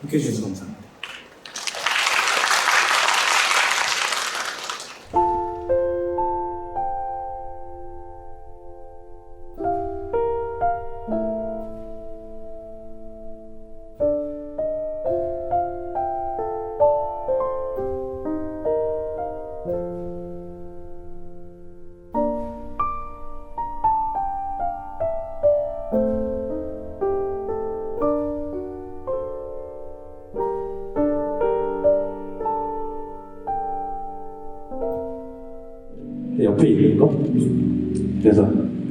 함께 해주셔서 감사합니다. 옆에 있는 거. 그래서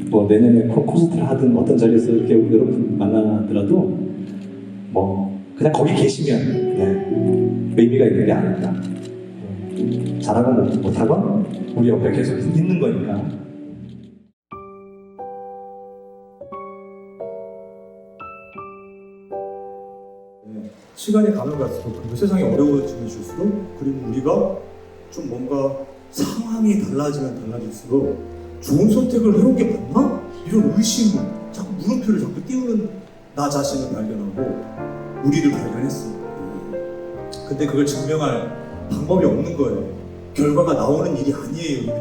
뭐 내년에 콘- 콘서트를 하든 어떤 자리에서 이렇게 여러분 만나더라도 뭐 그냥 거기 계시면 그냥 의미가 있는 게 아닐까. 잘하건 못하건 우리 옆에 계속 있는 거니까. 시간이 가면 갈수록 그리고 세상이 어려워지면 줄수록 그리고 우리가 좀 뭔가 상황이 달라지면 달라질수록 좋은 선택을 해온 게 맞나? 이런 의심, 자꾸 물음표를 자꾸 띄우는 나 자신을 발견하고 우리를 발견했어. 근데 그걸 증명할 방법이 없는 거예요. 결과가 나오는 일이 아니에요, 이 일이.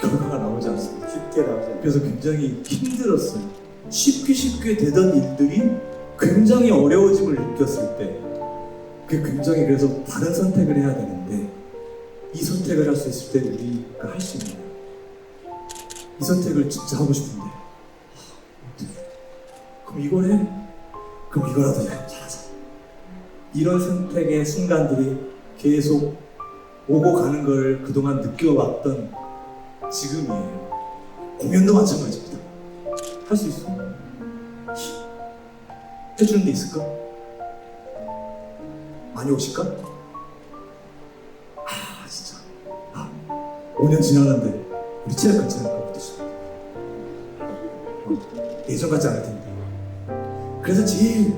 결과가 나오지 않습니다. 쉽게 나오지. 그래서 굉장히 힘들었어요. 쉽게 쉽게 되던 일들이 굉장히 어려워짐을 느꼈을 때 그게 굉장히 그래서 다른 선택을 해야 되는데 이 선택을 할 수 있을 때 우리가 할 수 있는. 이 선택을 진짜 하고 싶은데 하, 어떡해. 그럼 이걸 해? 그럼 이거라도 해. 잘하자. 이런 선택의 순간들이 계속 오고 가는 걸 그동안 느껴왔던 지금이에요. 공연도 마찬가지입니다. 할 수 있어. 해주는 데 있을까? 많이 오실까? 5년 지났는데 우리 체력 같지 않을까 어떠시 예전 같지 않을 텐데. 그래서 제일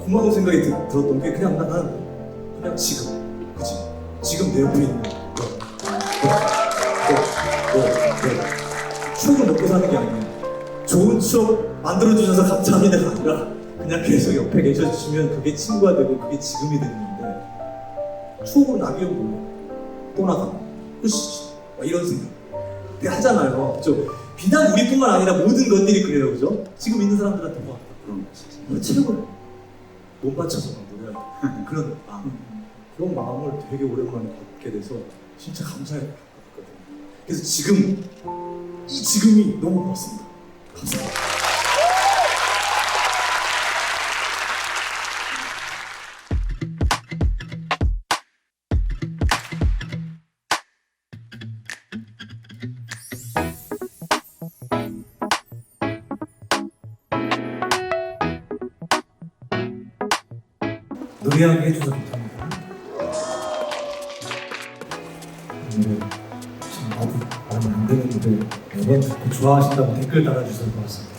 고마운 생각이 들, 들었던 게 그냥 나, 난 그냥 지금. 그치? 지금 내 옆에 있는 너, 너, 너, 너, 너. 추억을 먹고 사는 게 아니야. 좋은 추억 만들어주셔서 감사합니다가 아니라 그냥 계속 옆에 계셔주시면 그게 친구가 되고 그게 지금이 되는 건데 몰라 또 나가 막 이런 생각. 하잖아요. 저 비단 우리뿐만 아니라 모든 것들이 그래요. 그죠? 지금 있는 사람들한테 뭐 그런 거 체력을 못 맞춰서 막 노래할 그런 마음. 그런 마음을 되게 오랜만에 갖게 돼서 진짜 감사했거든요. 그래서 지금 이 지금이 너무 고맙습니다. 감사합니다 노래하게 해줘서 감사합니다. 오늘 참 나도 마음에 안 드는 노래 매번 듣고 좋아하신다고 댓글 달아주셔서 고맙습니다.